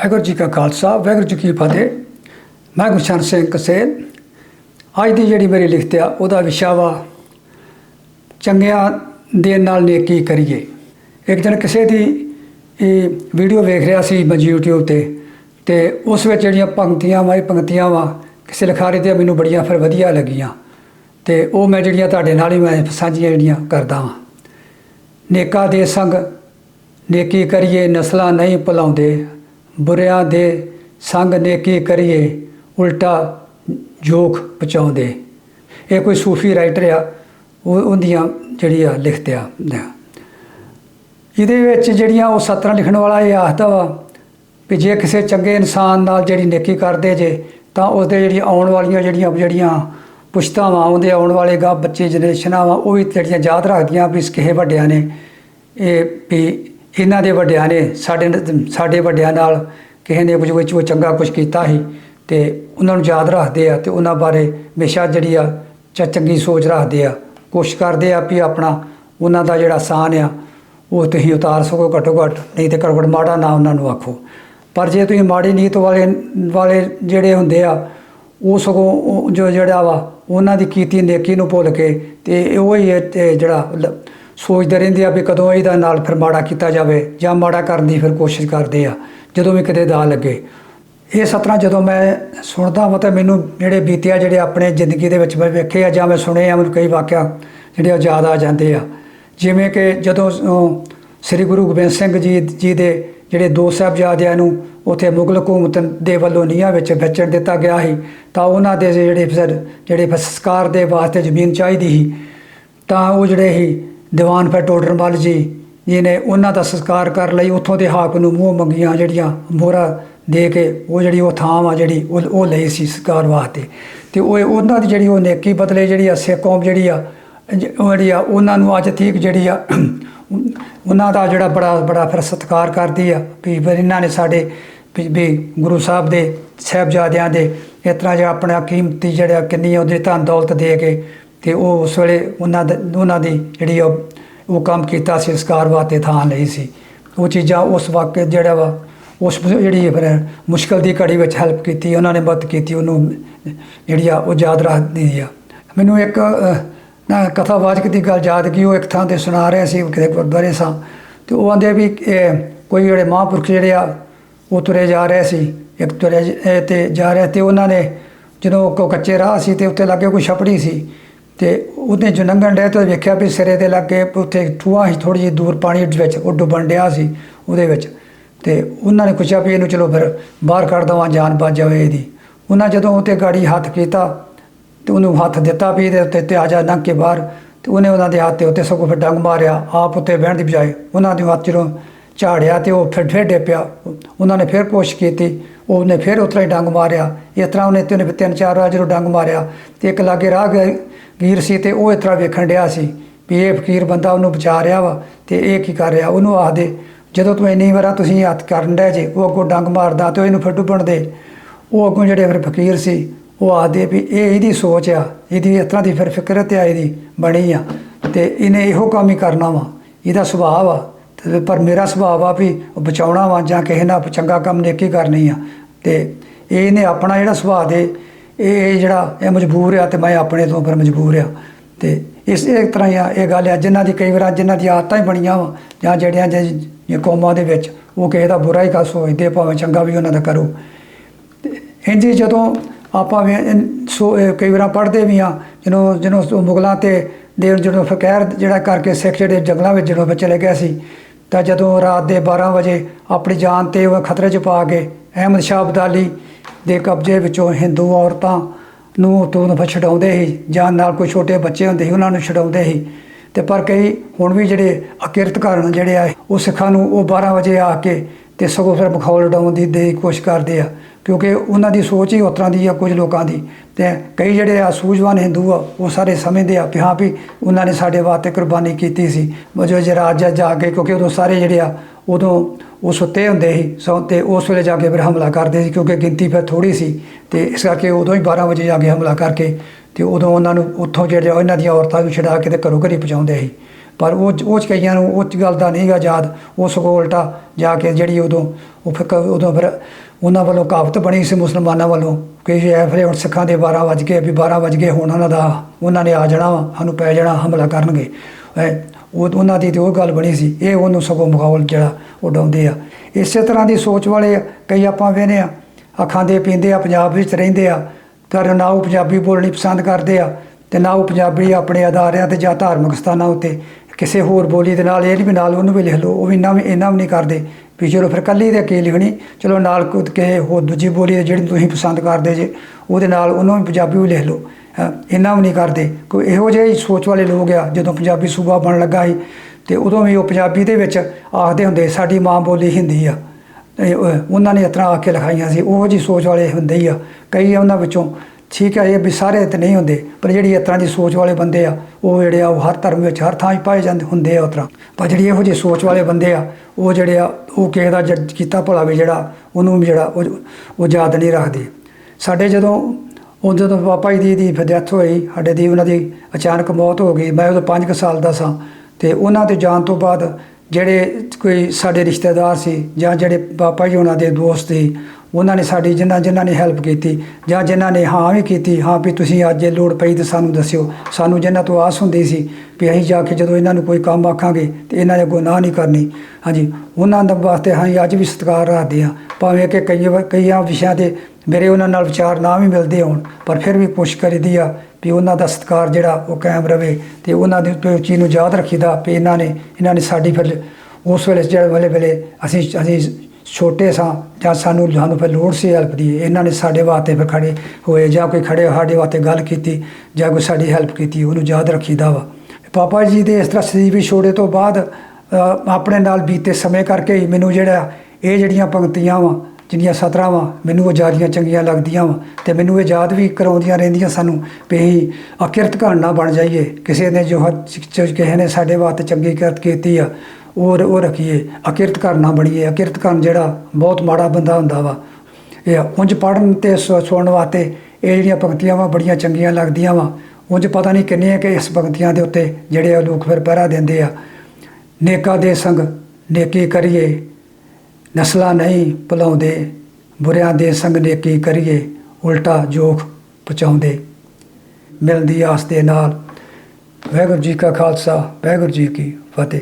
ਵਾਹਿਗੁਰੂ ਜੀ ਕਾ ਖਾਲਸਾ, ਵਾਹਿਗੁਰੂ ਜੀ ਕੀ ਫਤਿਹ। ਮੈਂ ਗੁਰਸ਼ਨ ਸਿੰਘ ਕਸੇਲ। ਅੱਜ ਦੀ ਜਿਹੜੀ ਮੇਰੀ ਲਿਖਤ ਆ, ਉਹਦਾ ਵਿਸ਼ਾ ਵਾ, ਚੰਗਿਆਂ ਦੇ ਨਾਲ ਨੇਕੀ ਕਰੀਏ। ਇੱਕ ਦਿਨ ਕਿਸੇ ਦੀ ਇਹ ਵੀਡੀਓ ਵੇਖ ਰਿਹਾ ਸੀ ਮੈਂ YouTube ਤੇ ਤੇ ਉਸ ਵਿੱਚ ਜਿਹੜੀਆਂ ਪੰਕਤੀਆਂ ਵਾ, ਇਹ ਪੰਕਤੀਆਂ ਵਾ, ਕਿਸੇ ਲਿਖਾਰੀ ਤੇ ਮੈਨੂੰ ਬੜੀਆਂ ਫਿਰ ਵਧੀਆ ਲੱਗੀਆਂ। ਤੇ ਉਹ ਮੈਂ ਜਿਹੜੀਆਂ ਤੁਹਾਡੇ ਨਾਲ ਹੀ ਮੈਂ ਸਾਂਝੀਆਂ ਜਿਹੜੀਆਂ ਕਰਦਾ ਹਾਂ ਨੇਕਾ ਦੇ ਸੰਗ, ਨੇਕੀ ਕਰੀਏ, ਨਸਲਾਂ ਨਹੀਂ ਭੁਲਾਉਂਦੇ। ਬੁਰਿਆਂ ਦੇ ਸੰਗ ਨੇਕੀ ਕਰੀਏ? ਉਲਟਾ ਜੋਖ ਪਹੁੰਚਾਉਂਦੇ। ਇਹ ਕੋਈ ਸੂਫੀ ਰਾਈਟਰ ਆ, ਉਹ ਉਹਦੀਆਂ ਜਿਹੜੀ ਆ ਲਿਖਤਿਆ ਇਹਦੇ ਵਿੱਚ ਜਿਹੜੀਆਂ ਉਹ ਸਤਰਾਂ ਲਿਖਣ ਵਾਲਾ ਇਹ ਆਖਦਾ ਵਾ ਵੀ ਜੇ ਕਿਸੇ ਚੰਗੇ ਇਨਸਾਨ ਨਾਲ ਜਿਹੜੀ ਨੇਕੀ ਕਰਦੇ ਜੇ, ਤਾਂ ਉਹਦੇ ਜਿਹੜੀ ਆਉਣ ਵਾਲੀਆਂ ਜਿਹੜੀਆਂ ਜਿਹੜੀਆਂ ਪੁਸ਼ਤਾਵਾਂ ਵਾ, ਉਹਦੇ ਆਉਣ ਵਾਲੇ ਗਾ ਬੱਚੇ, ਜਨਰੇਸ਼ਨਾਂ ਵਾ, ਉਹ ਵੀ ਜਿਹੜੀਆਂ ਯਾਦ ਰੱਖਦੀਆਂ ਵੀ ਇਸ ਕਿਸੇ ਵੱਡਿਆਂ ਨੇ। ਇਹ ਵੀ ਇਹਨਾਂ ਦੇ ਵੱਡਿਆਂ ਨੇ, ਸਾਡੇ ਸਾਡੇ ਵੱਡਿਆਂ ਨਾਲ ਕਿਸੇ ਨੇ ਕੁਝ ਕੁਝ ਚੰਗਾ ਕੁਝ ਕੀਤਾ ਸੀ ਤੇ ਉਹਨਾਂ ਨੂੰ ਯਾਦ ਰੱਖਦੇ ਆ ਤੇ ਉਹਨਾਂ ਬਾਰੇ ਹਮੇਸ਼ਾ ਜਿਹੜੀ ਆ ਚ, ਚੰਗੀ ਸੋਚ ਰੱਖਦੇ ਆ। ਕੋਸ਼ਿਸ਼ ਕਰਦੇ ਆ ਵੀ ਆਪਣਾ ਉਹਨਾਂ ਦਾ ਜਿਹੜਾ ਸਾਨ ਆ, ਉਹ ਤੁਸੀਂ ਉਤਾਰ ਸਕੋ ਘੱਟੋ ਘੱਟ, ਨਹੀਂ ਤੇ ਘੱਟੋ ਘੱਟ ਮਾੜਾ ਨਾ ਉਹਨਾਂ ਨੂੰ ਆਖੋ। ਪਰ ਜੇ ਤੁਸੀਂ ਮਾੜੀ ਨੀਤ ਵਾਲੇ ਵਾਲੇ ਜਿਹੜੇ ਹੁੰਦੇ ਆ, ਉਹ ਸਗੋਂ ਜੋ ਜਿਹੜਾ ਵਾ, ਉਹਨਾਂ ਦੀ ਕੀਤੀ ਨੇਕੀ ਨੂੰ ਭੁੱਲ ਕੇ ਤੇ ਉਹ ਹੀ ਇਹ ਤੇ ਜਿਹੜਾ ਲ- ਸੋਚਦੇ ਰਹਿੰਦੇ ਆ ਵੀ ਕਦੋਂ ਇਹਦਾ ਨਾਲ ਫਿਰ ਮਾੜਾ ਕੀਤਾ ਜਾਵੇ ਜਾਂ ਮਾੜਾ ਕਰਨ ਦੀ ਫਿਰ ਕੋਸ਼ਿਸ਼ ਕਰਦੇ ਆ, ਜਦੋਂ ਵੀ ਕਿਤੇ ਦਾ ਲੱਗੇ। ਇਹ ਸਤਰਾਂ ਜਦੋਂ ਮੈਂ ਸੁਣਦਾ ਹਾਂ ਤਾਂ ਮੈਨੂੰ ਜਿਹੜੇ ਬੀਤਿਆ ਜਿਹੜੇ ਆਪਣੇ ਜ਼ਿੰਦਗੀ ਦੇ ਵਿੱਚ ਮੈਂ ਵੇਖੇ ਆ ਜਾਂ ਮੈਂ ਸੁਣੇ ਆ, ਮੈਨੂੰ ਕਈ ਵਾਕਿਆ ਜਿਹੜੇ ਉਹ ਯਾਦ ਆ ਜਾਂਦੇ ਆ। ਜਿਵੇਂ ਕਿ ਜਦੋਂ ਸ੍ਰੀ ਗੁਰੂ ਗੋਬਿੰਦ ਸਿੰਘ ਜੀ ਜੀ ਦੇ ਜਿਹੜੇ ਦੋ ਸਾਹਿਬਜ਼ਾਦਿਆਂ ਨੂੰ ਉਥੇ ਮੁਗਲ ਹਕੂਮਤ ਦੇ ਵੱਲੋਂ ਨੀਹਾਂ ਵਿੱਚ ਵੇਚਣ ਦਿੱਤਾ ਗਿਆ ਸੀ, ਤਾਂ ਉਹਨਾਂ ਦੇ ਜਿਹੜੇ ਫਿਰ ਜਿਹੜੇ ਫਿਰ ਸੰਸਕਾਰ ਦੇ ਵਾਸਤੇ ਜ਼ਮੀਨ ਚਾਹੀਦੀ ਸੀ, ਤਾਂ ਉਹ ਜਿਹੜੇ ਸੀ ਦੀਵਾਨ ਫਿਰ ਟੋਡਰਮਲ ਜੀ ਜੀ ਨੇ ਉਹਨਾਂ ਦਾ ਸੰਸਕਾਰ ਕਰ ਲਈ, ਉੱਥੋਂ ਦੇ ਹਾਕ ਨੂੰ ਮੂੰਹ ਮੰਗੀਆਂ ਜਿਹੜੀਆਂ ਮੋਹਰਾ ਦੇ ਕੇ ਉਹ ਜਿਹੜੀ ਉਹ ਥਾਂ ਆ ਜਿਹੜੀ ਉਹ ਉਹ ਲਈ ਸੀ ਸੰਸਕਾਰ ਵਾਸਤੇ। ਤੇ ਉਹ ਉਹਨਾਂ ਦੀ ਜਿਹੜੀ ਉਹ ਨੇਕੀ ਬਦਲੇ ਜਿਹੜੀ ਆ, ਸਿੱਖ ਕੌਮ ਜਿਹੜੀ ਆ ਉਹ ਜਿਹੜੀ ਆ, ਉਹਨਾਂ ਨੂੰ ਅੱਜ ਠੀਕ ਜਿਹੜੀ ਆ, ਉਹਨਾਂ ਦਾ ਜਿਹੜਾ ਬੜਾ ਬੜਾ ਫਿਰ ਸਤਿਕਾਰ ਕਰਦੀ ਆ। ਵੀ ਫਿਰ ਇਹਨਾਂ ਨੇ ਸਾਡੇ ਵੀ ਵੀ ਗੁਰੂ ਸਾਹਿਬ ਦੇ ਸਾਹਿਬਜ਼ਾਦਿਆਂ ਦੇ ਇਸ ਤਰ੍ਹਾਂ ਜਿਹੜਾ ਆਪਣਾ ਕੀਮਤੀ ਜਿਹੜਾ ਕਿੰਨੀ ਉਹਦੇ ਧਨ ਦੌਲਤ ਦੇ ਕੇ ਤੇ ਉਹ ਉਸ ਵੇਲੇ ਉਹਨਾਂ ਦਾ, ਉਹਨਾਂ ਦੀ ਜਿਹੜੀ ਉਹ ਉਹ ਕੰਮ ਕੀਤਾ ਸੀ ਸੰਸਕਾਰ ਵਾਸਤੇ ਥਾਂ ਲਈ ਸੀ। ਉਹ ਚੀਜ਼ਾਂ ਉਸ ਵਕਤ ਜਿਹੜਾ ਵਾ, ਉਸ ਜਿਹੜੀ ਫਿਰ ਮੁਸ਼ਕਲ ਦੀ ਘੜੀ ਵਿੱਚ ਹੈਲਪ ਕੀਤੀ, ਉਹਨਾਂ ਨੇ ਮਦਦ ਕੀਤੀ, ਉਹਨੂੰ ਜਿਹੜੀ ਆ, ਉਹ ਯਾਦ ਰੱਖਦੀ ਆ। ਮੈਨੂੰ ਇੱਕ ਨਾ ਕਥਾਵਾਚਕ ਦੀ ਗੱਲ ਯਾਦ ਕੀ, ਉਹ ਇੱਕ ਥਾਂ ਤੇ ਸੁਣਾ ਰਿਹਾ ਸੀ, ਕਿਤੇ ਗੁਰਦੁਆਰੇ ਸਾਂ। ਤੇ ਉਹ ਆਂਦੇ ਵੀ ਕੋਈ ਜਿਹੜੇ ਮਹਾਂਪੁਰਖ ਜਿਹੜੇ ਆ, ਉਹ ਤੁਰੇ ਜਾ ਰਹੇ ਸੀ। ਇੱਕ ਤੁਰੇ ਜ- ਤੇ ਜਾ ਰਹੇ ਤੇ ਉਹਨਾਂ ਨੇ ਜਦੋਂ ਕੋ ਕੱਚੇ ਰਾਹ ਸੀ, ਤੇ ਉੱਤੇ ਲੱਗੇ ਕੋਈ ਛਪੜੀ ਸੀ ਤੇ ਉਹਨੇ ਜੋ ਲੰਘਣ ਡਿਆ ਤੇ ਵੇਖਿਆ ਵੀ ਸਿਰੇ ਦੇ ਲੱਗੇ ਉੱਥੇ ਠੂਆ ਸੀ ਥੋੜੀ ਜਿਹੀ ਦੂਰ ਪਾਣੀ ਵਿੱਚ ਉਹ ਡੁੱਬਣ ਡਿਆ ਸੀ ਉਹਦੇ ਵਿੱਚ। ਤੇ ਉਹਨਾਂ ਨੇ ਪੁੱਛਿਆ ਵੀ ਇਹਨੂੰ ਚਲੋ ਫਿਰ ਬਾਹਰ ਕੱਢ ਦਵਾਂ, ਜਾਨ ਬਚ ਜਾਵੇ ਇਹਦੀ। ਉਹਨਾਂ ਜਦੋਂ ਉੱਤੇ ਗਾੜੀ ਹੱਥ ਕੀਤਾ ਤੇ ਉਹਨੂੰ ਹੱਥ ਦਿੱਤਾ ਵੀ ਇਹਦੇ ਉੱਤੇ ਤੇ ਆ ਜਾ, ਲੰਘ ਕੇ ਬਾਹਰ। ਤੇ ਉਹਨੇ ਉਹਨਾਂ ਦੇ ਹੱਥ 'ਤੇ ਉੱਤੇ ਸਗੋਂ ਫਿਰ ਡੰਗ ਮਾਰਿਆ, ਆਪ ਉੱਤੇ ਬਹਿਣ ਦੀ ਬਜਾਏ ਉਹਨਾਂ ਦੇ ਹੱਥ ਜਦੋਂ ਝਾੜਿਆ ਤੇ ਉਹ ਫਿਰ ਫਿਰ ਡਿੱਪਿਆ ਉਹਨਾਂ ਨੇ ਫਿਰ ਕੋਸ਼ਿਸ਼ ਕੀਤੀ, ਉਹਨੇ ਫਿਰ ਉਤਰਾ ਹੀ ਡੰਗ ਮਾਰਿਆ। ਇਸ ਤਰ੍ਹਾਂ ਉਹਨੇ ਤਿੰਨ ਤਿੰਨ ਚਾਰ ਵਾਰ ਜਦੋਂ ਡੰਗ ਮਾਰਿਆ ਤੇ ਇੱਕ ਲਾਗੇ ਰਾਹ ਫਕੀਰ ਸੀ ਤੇ ਉਹ ਇਸ ਤਰ੍ਹਾਂ ਵੇਖਣ ਡਿਆ ਸੀ ਵੀ ਇਹ ਫਕੀਰ ਬੰਦਾ ਉਹਨੂੰ ਬਚਾ ਰਿਹਾ ਵਾ ਤੇ ਇਹ ਕੀ ਕਰ ਰਿਹਾ, ਉਹਨੂੰ ਆਖਦੇ ਜਦੋਂ ਤੂੰ ਇੰਨੀ ਵਾਰਾ ਤੁਸੀਂ ਹੱਥ ਕਰਨ ਡਿਆ ਜੇ, ਉਹ ਅੱਗੋਂ ਡੰਗ ਮਾਰਦਾ ਤੇ ਇਹਨੂੰ ਫਿਰ ਡੁੱਬਣ ਦੇ ਉਹ ਅੱਗੋਂ ਜਿਹੜੇ ਫਿਰ ਫਕੀਰ ਸੀ, ਉਹ ਆਖਦੇ ਵੀ ਇਹ ਇਹਦੀ ਸੋਚ ਆ, ਇਹਦੀ ਇਸ ਤਰ੍ਹਾਂ ਦੀ ਫਿਰ ਫਿਕਰਤ ਆ ਇਹਦੀ ਬਣੀ ਆ ਤੇ ਇਹਨੇ ਇਹੋ ਕੰਮ ਹੀ ਕਰਨਾ ਵਾ, ਇਹਦਾ ਸੁਭਾਅ ਆ ਤੇ ਪਰ ਮੇਰਾ ਸੁਭਾਅ ਆ ਵੀ ਉਹ ਬਚਾਉਣਾ ਵਾ ਜਾਂ ਕਿਸੇ ਨਾਲ ਚੰਗਾ ਕੰਮ ਨੇਕੀ ਕਰਨੀ ਆ। ਤੇ ਇਹਨੇ ਆਪਣਾ ਜਿਹੜਾ ਸੁਭਾਅ ਦੇ ਇਹ ਇਹ ਜਿਹੜਾ ਇਹ ਮਜਬੂਰ ਆ ਤੇ ਮੈਂ ਆਪਣੇ ਤੋਂ ਫਿਰ ਮਜਬੂਰ ਆ। ਤੇ ਇਸ ਇੱਕ ਤਰ੍ਹਾਂ ਹੀ ਆ, ਇਹ ਗੱਲ ਆ, ਜਿਨ੍ਹਾਂ ਦੀ ਕਈ ਵਾਰ ਜਿਨ੍ਹਾਂ ਦੀ ਆਦਤਾਂ ਹੀ ਬਣੀਆਂ ਵਾ, ਜਾਂ ਜਿਹੜੀਆਂ ਜੇ ਕੌਮਾਂ ਦੇ ਵਿੱਚ, ਉਹ ਕਿਸੇ ਦਾ ਬੁਰਾ ਹੀ ਕਰ ਸੋਚਦੇ, ਭਾਵੇਂ ਚੰਗਾ ਵੀ ਉਹਨਾਂ ਦਾ ਕਰੋ। ਇੰਜ ਹੀ ਜਦੋਂ ਆਪਾਂ ਵੀ ਸੋ ਕਈ ਵਾਰ ਪੜ੍ਹਦੇ ਵੀ ਆ, ਜਦੋਂ ਜਦੋਂ ਮੁਗਲਾਂ ਤੇ ਦੇ ਜਦੋਂ ਫਕੈਰ ਜਿਹੜਾ ਕਰਕੇ ਸਿੱਖ ਜਿਹੜੇ ਜੰਗਲਾਂ ਵਿੱਚ ਜਦੋਂ ਚਲੇ ਗਏ ਸੀ, ਤਾਂ ਜਦੋਂ ਰਾਤ ਦੇ 12 ਵਜੇ ਆਪਣੀ ਜਾਨ ਤੇ ਉਹ ਖਤਰੇ 'ਚ ਪਾ ਕੇ ਅਹਿਮਦ ਸ਼ਾਹ ਅਬਦਾਲੀ ਦੇ ਕਬਜ਼ੇ ਵਿੱਚੋਂ ਹਿੰਦੂ ਔਰਤਾਂ ਨੂੰ ਤੋਂ ਨੂੰ ਛਡਾਉਂਦੇ ਸੀ ਜਾਂ ਨਾਲ ਕੋਈ ਛੋਟੇ ਬੱਚੇ ਹੁੰਦੇ ਸੀ, ਉਹਨਾਂ ਨੂੰ ਛਡਾਉਂਦੇ ਸੀ। ਤੇ ਪਰ ਕਈ ਹੁਣ ਵੀ ਜਿਹੜੇ ਅਕਿਰਤ ਕਾਰਨ ਜਿਹੜੇ ਆ, ਉਹ ਸਿੱਖਾਂ ਨੂੰ ਉਹ 12 ਵਜੇ ਆ ਕੇ ਤੇ ਸਗੋਂ ਫਿਰ ਬਖੌਲ ਉਡਾਉਣ ਦੀ ਦੇ ਕੋਸ਼ਿਸ਼ ਕਰਦੇ ਆ। ਕਿਉਂਕਿ ਉਹਨਾਂ ਦੀ ਸੋਚ ਹੀ ਉਤਰਾਂ ਦੀ ਆ ਕੁਝ ਲੋਕਾਂ ਦੀ। ਤੇ ਕਈ ਜਿਹੜੇ ਆ ਸੂਝਵਾਨ ਹਿੰਦੂ ਆ, ਉਹ ਸਾਰੇ ਸਮਝਦੇ ਆ ਵੀ ਹਾਂ ਵੀ ਉਹਨਾਂ ਨੇ ਸਾਡੇ ਵਾਸਤੇ ਕੁਰਬਾਨੀ ਕੀਤੀ ਸੀ। ਮਜੋ ਜਰਾਜ ਜਾ ਕੇ, ਕਿਉਂਕਿ ਉਦੋਂ ਸਾਰੇ ਜਿਹੜੇ ਆ ਉਦੋਂ ਉਹ ਸੁੱਤੇ ਹੁੰਦੇ ਸੀ ਸੌ ਤੇ ਉਸ ਵੇਲੇ ਜਾ ਕੇ ਫਿਰ ਹਮਲਾ ਕਰਦੇ ਸੀ ਕਿਉਂਕਿ ਗਿਣਤੀ ਫਿਰ ਥੋੜੀ ਸੀ ਤੇ ਇਸ ਕਰਕੇ ਉਦੋਂ ਹੀ 12 ਵਜੇ ਜਾ ਕੇ ਹਮਲਾ ਕਰਕੇ ਤੇ ਉਦੋਂ ਉਹਨਾਂ ਨੂੰ ਉੱਥੋਂ ਜਿਹੜੇ ਇਹਨਾਂ ਦੀਆਂ ਔਰਤਾਂ ਨੂੰ ਛਡਾ ਕੇ ਤੇ ਘਰੋਂ ਘਰੀ ਪਹੁੰਚਾਉਂਦੇ ਸੀ ਪਰ ਉਹ 'ਚ- ਉਹ ਕਈਆਂ ਨੂੰ ਉਹ 'ਚ ਗੱਲ ਦਾ ਨਹੀਂਗਾ ਯਾਦ ਉਹ ਸਗੋਂ ਉਲਟਾ ਜਾ ਕੇ ਜਿਹੜੀ ਉਦੋਂ ਉਹ ਫਿਰ ਕ- ਉਦੋਂ ਫਿਰ ਉਹਨਾਂ ਵੱਲੋਂ ਕਹਾਵਤ ਬਣੀ ਸੀ ਮੁਸਲਮਾਨਾਂ ਵੱਲੋਂ ਕਿ ਇਹ ਫਿਰ ਹੁਣ ਸਿੱਖਾਂ ਦੇ 12 ਵੱਜ ਗਏ ਵੀ 12 ਵੱਜ ਗਏ ਹੁਣ ਉਹਨਾਂ ਦਾ ਉਹਨਾਂ ਨੇ ਆ ਜਾਣਾ ਵਾ, ਸਾਨੂੰ ਪੈ ਜਾਣਾ ਹਮਲਾ ਕਰਨਗੇ ਹੈਂ। ਉਹ ਉਹਨਾਂ ਦੀ ਤੇ ਉਹ ਗੱਲ ਬਣੀ ਸੀ ਇਹ ਉਹਨੂੰ ਸਗੋਂ ਮੁਕਾਬਲ ਜਿਹੜਾ ਉਡਾਉਂਦੇ ਆ। ਇਸੇ ਤਰ੍ਹਾਂ ਦੀ ਸੋਚ ਵਾਲੇ ਆ, ਕਈ ਆਪਾਂ ਵੇਖਦੇ ਆ ਆ ਖਾਂਦੇ ਪੀਂਦੇ ਆ ਪੰਜਾਬ ਵਿੱਚ ਰਹਿੰਦੇ ਆ ਪਰ ਨਾ ਉਹ ਪੰਜਾਬੀ ਬੋਲਣੀ ਪਸੰਦ ਕਰਦੇ ਆ ਤੇ ਨਾ ਉਹ ਪੰਜਾਬੀ ਆਪਣੇ ਅਦਾਰਿਆਂ ਤੇ ਜਾਂ ਧਾਰਮਿਕ ਸਥਾਨਾਂ ਉੱਤੇ ਕਿਸੇ ਹੋਰ ਬੋਲੀ ਦੇ ਨਾਲ ਇਹ ਨਹੀਂ ਵੀ ਨਾਲ ਉਹਨੂੰ ਵੀ ਲਿਖ ਲਓ ਉਹ ਵੀ ਇੰਨਾ ਵੀ ਇੰਨਾ ਵੀ ਨਹੀਂ ਕਰਦੇ ਵੀ ਚਲੋ ਫਿਰ ਕੱਲੀ ਦੇ ਕੀ ਲਿਖਣੀ ਚਲੋ ਨਾਲ ਕੁਝ ਕਿਸੇ ਹੋਰ ਦੂਜੀ ਬੋਲੀ ਜਿਹੜੀ ਤੁਸੀਂ ਪਸੰਦ ਕਰਦੇ ਜੇ ਉਹਦੇ ਨਾਲ ਉਹਨੂੰ ਵੀ ਪੰਜਾਬੀ ਵੀ ਲਿਖ ਲਓ। ਇੰਨਾ ਵੀ ਨਹੀਂ ਕਰਦੇ। ਕੋਈ ਇਹੋ ਜਿਹੇ ਸੋਚ ਵਾਲੇ ਲੋਕ ਆ, ਜਦੋਂ ਪੰਜਾਬੀ ਸੂਬਾ ਬਣਨ ਲੱਗਾ ਸੀ, ਤੇ ਉਦੋਂ ਵੀ ਉਹ ਪੰਜਾਬੀ ਦੇ ਵਿੱਚ ਆਖਦੇ ਹੁੰਦੇ, ਸਾਡੀ ਮਾਂ ਬੋਲੀ ਹਿੰਦੀ ਆ। ਉਹਨਾਂ ਨੇ ਇਸ ਆ ਕੇ ਲਿਖਾਈਆਂ ਸੀ। ਉਹੋ ਜੀ ਸੋਚ ਵਾਲੇ ਹੁੰਦੇ ਹੀ ਆ। ਕਈ ਉਹਨਾਂ ਵਿੱਚੋਂ, ਠੀਕ ਹੈ ਇਹ ਵੀ ਸਾਰੇ ਤੇ ਨਹੀਂ ਹੁੰਦੇ, ਪਰ ਜਿਹੜੀ ਇਸ ਤਰ੍ਹਾਂ ਦੀ ਸੋਚ ਵਾਲੇ ਬੰਦੇ ਆ, ਉਹ ਜਿਹੜੇ ਆ, ਉਹ ਹਰ ਧਰਮ ਵਿੱਚ, ਹਰ ਥਾਂ 'ਚ ਪਾਏ ਜਾਂਦੇ ਹੁੰਦੇ ਆ ਉਸ ਤਰ੍ਹਾਂ। ਪਰ ਜਿਹੜੀ ਇਹੋ ਜਿਹੀ ਸੋਚ ਵਾਲੇ ਬੰਦੇ ਆ, ਉਹ ਜਿਹੜੇ ਆ, ਉਹ ਕਿਸੇ ਦਾ ਜ- ਕੀਤਾ ਭਲਾ ਵੀ ਜਿਹੜਾ, ਉਹਨੂੰ ਵੀ ਜਿਹੜਾ, ਉਹ ਉਹ ਯਾਦ ਨਹੀਂ ਰੱਖਦੇ। ਸਾਡੇ ਜਦੋਂ ਉਹ ਜਦੋਂ ਪਾਪਾ ਜੀ ਦੀ ਫਿਰ ਡੈਥ ਹੋਈ, ਸਾਡੇ ਦੀ ਉਹਨਾਂ ਦੀ ਅਚਾਨਕ ਮੌਤ ਹੋ ਗਈ, ਮੈਂ ਉਦੋਂ 5 ਸਾਲ ਦਾ ਸਾਂ ਤੇ ਉਹਨਾਂ ਦੇ ਜਾਣ ਤੋਂ ਬਾਅਦ ਜਿਹੜੇ ਕੋਈ ਸਾਡੇ ਰਿਸ਼ਤੇਦਾਰ ਸੀ ਜਾਂ ਜਿਹੜੇ ਪਾਪਾ ਜੀ ਉਹਨਾਂ ਦੇ ਦੋਸਤ ਸੀ, ਉਹਨਾਂ ਨੇ ਸਾਡੀ ਜਿਨ੍ਹਾਂ ਜਿਨ੍ਹਾਂ ਨੇ ਹੈਲਪ ਕੀਤੀ ਜਾਂ ਜਿਨ੍ਹਾਂ ਨੇ ਹਾਂ ਵੀ ਕੀਤੀ, ਹਾਂ ਵੀ ਤੁਸੀਂ ਅੱਜ ਇਹ ਲੋੜ ਪਈ ਤਾਂ ਸਾਨੂੰ ਦੱਸਿਓ, ਸਾਨੂੰ ਜਿਨ੍ਹਾਂ ਤੋਂ ਆਸ ਹੁੰਦੀ ਸੀ ਵੀ ਅਸੀਂ ਜਾ ਕੇ ਜਦੋਂ ਇਹਨਾਂ ਨੂੰ ਕੋਈ ਕੰਮ ਆਖਾਂਗੇ ਤੇ ਇਹਨਾਂ ਨੇ ਗੁਨਾਹ ਨਹੀਂ ਕਰਨੀ। ਹਾਂਜੀ, ਉਹਨਾਂ ਦੇ ਵਾਸਤੇ ਅਸੀਂ ਅੱਜ ਵੀ ਸਤਿਕਾਰ ਰੱਖਦੇ ਹਾਂ, ਭਾਵੇਂ ਕਿ ਕਈ ਕਈਆਂ ਵਿਸ਼ਿਆਂ ਤੇ ਮੇਰੇ ਉਹਨਾਂ ਨਾਲ ਵਿਚਾਰ ਨਾ ਵੀ ਮਿਲਦੇ ਹੋਣ, ਪਰ ਫਿਰ ਵੀ ਕੋਸ਼ਿਸ਼ ਕਰੀਦੀ ਆ ਵੀ ਉਹਨਾਂ ਦਾ ਸਤਿਕਾਰ ਜਿਹੜਾ ਉਹ ਕਾਇਮ ਰਵੇ ਤੇ ਉਹਨਾਂ ਦੇ ਉੱਤੇ ਚੀਜ਼ ਨੂੰ ਯਾਦ ਰੱਖੀਦਾ ਵੀ ਇਹਨਾਂ ਨੇ ਇਹਨਾਂ ਨੇ ਸਾਡੀ ਫਿਰ ਉਸ ਵੇਲੇ, ਜਿਹੜੇ ਵੇਲੇ ਵੇਲੇ ਅਸੀਂ ਅਸੀਂ ਛੋਟੇ ਸਾਂ ਜਾਂ ਸਾਨੂੰ ਸਾਨੂੰ ਫਿਰ ਲੋੜ ਸੀ ਹੈਲਪ ਦੀ, ਇਹਨਾਂ ਨੇ ਸਾਡੇ ਵਾਸਤੇ ਫਿਰ ਖੜੇ ਹੋਏ ਜਾਂ ਕੋਈ ਖੜੇ ਸਾਡੇ ਵਾਸਤੇ ਗੱਲ ਕੀਤੀ ਜਾਂ ਕੋਈ ਸਾਡੀ ਹੈਲਪ ਕੀਤੀ, ਉਹਨੂੰ ਯਾਦ ਰੱਖੀਦਾ ਵਾ। ਪਾਪਾ ਜੀ ਦੇ ਇਸ ਤਰ੍ਹਾਂ ਸਰੀਰ ਛੋੜੇ ਤੋਂ ਬਾਅਦ ਆਪਣੇ ਨਾਲ ਬੀਤੇ ਸਮੇਂ ਕਰਕੇ ਹੀ ਮੈਨੂੰ ਜਿਹੜਾ ਇਹ ਜਿਹੜੀਆਂ ਪੰਕਤੀਆਂ ਵਾ ਜਿਹੜੀਆਂ ਸਤਰਾਂ ਵਾ, ਮੈਨੂੰ ਉਹ ਜ਼ਿਆਦੀਆਂ ਚੰਗੀਆਂ ਲੱਗਦੀਆਂ ਵਾ ਤੇ ਮੈਨੂੰ ਇਹ ਯਾਦ ਵੀ ਕਰਾਉਂਦੀਆਂ ਰਹਿੰਦੀਆਂ ਸਾਨੂੰ ਵੀ ਅਸੀਂ ਅਕਿਰਤ ਘਣ ਨਾ ਬਣ ਜਾਈਏ। ਕਿਸੇ ਨੇ ਜੋ ਹੱਦ- ਕਿਸੇ ਨੇ ਸਾਡੇ ਵਾਸਤੇ ਚੰਗੀ ਕਿਰਤ ਕੀਤੀ ਆ, ਉਹ ਉਹ ਰੱਖੀਏ। ਅਕਿਰਤ ਘਣ ਨਾ ਬਣੀਏ। ਅਕਿਰਤ ਘਰ ਜਿਹੜਾ ਬਹੁਤ ਮਾੜਾ ਬੰਦਾ ਹੁੰਦਾ ਵਾ। ਇਹ ਉਂਝ ਪੜਨ ਤੇ ਸੁ- ਸੁਣਨ ਵਾਸਤੇ ਇਹ ਜਿਹੜੀਆਂ ਪੰਕਤੀਆਂ ਵਾ ਬੜੀਆਂ ਚੰਗੀਆਂ ਲੱਗਦੀਆਂ ਵਾ। ਉਂਝ ਪਤਾ ਨਹੀਂ ਕਿੰਨੇ ਕਿ ਇਸ ਪੰਕਤੀਆਂ ਦੇ ਉੱਤੇ ਜਿਹੜੇ ਆ ਲੋਕ ਫਿਰ ਪਹਿਰਾ ਦਿੰਦੇ ਆ। ਨੇਕਾ ਦੇ ਸੰਗ, ਨੇਕੀ ਕਰੀਏ। ਨਸਲਾਂ ਨਹੀਂ ਭੁਲਾਉਂਦੇ, ਬੁਰਿਆਂ ਦੇ ਸੰਗ ਨੇਕੀ ਕਰੀਏ? ਉਲਟਾ ਜੋਖ ਪਹੁੰਚਾਉਂਦੇ। ਮਿਲਦੀ ਆਸ ਦੇ ਨਾਲ ਵਾਹਿਗੁਰੂ ਜੀ ਕਾ ਖਾਲਸਾ, ਵਾਹਿਗੁਰੂ ਜੀ ਕੀ ਫਤਿਹ।